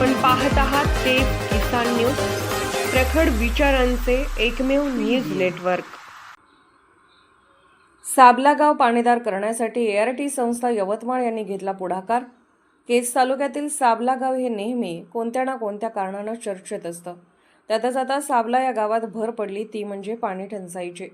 आपण पाहत आहात ते किसान न्यूज प्रखड विचारांचे एकमेव न्यूज नेटवर्क. साबला गाव पाणीदार करण्यासाठी एआरटी संस्था यवतमाळ यांनी घेतला पुढाकार. केस तालुक्यातील साबला गाव हे नेहमी कोणत्या ना कोणत्या कारणानं चर्चेत असतं. त्यातच आता साबला या गावात भर पडली ती म्हणजे पाणी टंचाईची.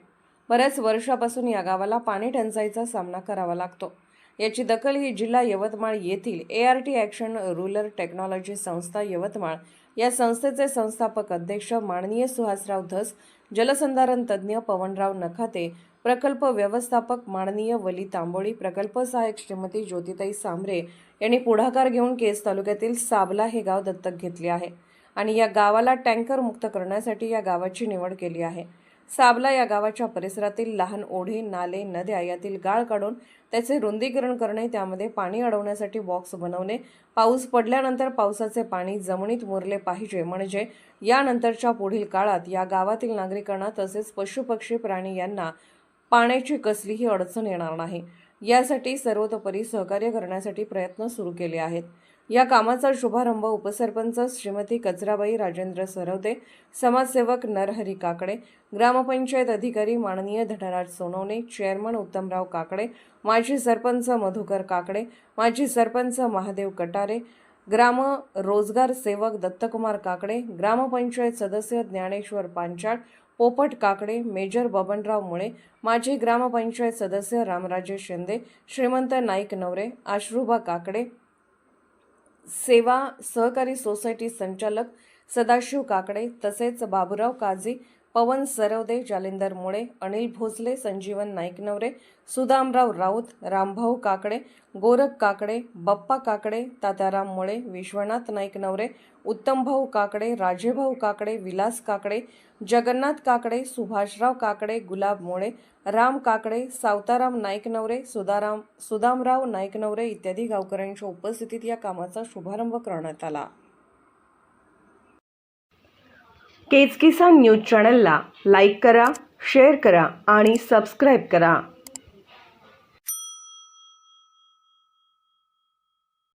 बऱ्याच वर्षापासून या गावाला पाणी टंचाईचा सामना करावा लागतो. याची दखल ही जिल्हा यवतमाळ येथील A R T action rural technology संस्था यवतमाळ या संस्थेचे संस्थापक अध्यक्ष माननीय सुहासराव धस जलसंधारण तज्ज्ञ पवनराव नखाते प्रकल्प व्यवस्थापक माननीय वली तांबोळी प्रकल्प सहाय्यक श्रीमती ज्योतिताई सांभरे यांनी पुढाकार घेऊन केस तालुक्यातील साबला हे गाव दत्तक घेतले आहे आणि या गावाला टँकर मुक्त करण्यासाठी या गावाची निवड केली आहे. साबला या गावाच्या परिसरातील लहान ओढे नाले नद्या यातील गाळ काढून त्याचे रुंदीकरण करणे त्यामध्ये पाणी अडवण्यासाठी बॉक्स बनवणे पाऊस पडल्यानंतर पावसाचे पाणी जमिनीत मुरले पाहिजे म्हणजे यानंतरच्या पुढील काळात या गावातील नागरिकांना तसेच पशुपक्षी प्राणी यांना पाण्याची कसलीही अडचण येणार नाही. यासाठी सर्वतोपरी सहकार्य करण्यासाठी प्रयत्न सुरू केले आहेत. या कामाचा शुभारंभ उपसरपंच श्रीमती कचराबाई राजेंद्र सरवदे समाजसेवक नरहरी काकडे ग्रामपंचायत अधिकारी माननीय धनराज सोनवणे चेअरमन उत्तमराव काकडे माजी सरपंच मधुकर काकडे माजी सरपंच महादेव कटारे ग्राम रोजगार सेवक दत्तकुमार काकडे ग्रामपंचायत सदस्य ज्ञानेश्वर पांचाळ पोपट काकडे मेजर बबनराव मुळे माजी ग्रामपंचायत सदस्य रामराजे शिंदे श्रीमंत नाईक नवरे आश्रुबा काकडे सेवा सहकारी सोसायटी संचालक सदाशिव काकडे तसेच बाबुराव काझी पवन सरवदे जालिंदर मुळे अनिल भोसले संजीवन नाईकनवरे सुदामराव राऊत रामभाऊ काकडे गोरख काकडे बप्पा काकडे तात्याराम मुळे विश्वनाथ नाईकनवरे उत्तमभाऊ काकडे राजेभाऊ काकडे विलास काकडे जगन्नाथ काकडे सुभाषराव काकडे गुलाब मुळे राम काकडे सावताराम नाईकनवरे सुदाराम सुदामराव नाईकनवरे इत्यादी गावकऱ्यांच्या उपस्थितीत या कामाचा शुभारंभ करण्यात आला. केज किसान न्यूज चॅनलला लाईक करा शेअर करा आणि सबस्क्राईब करा.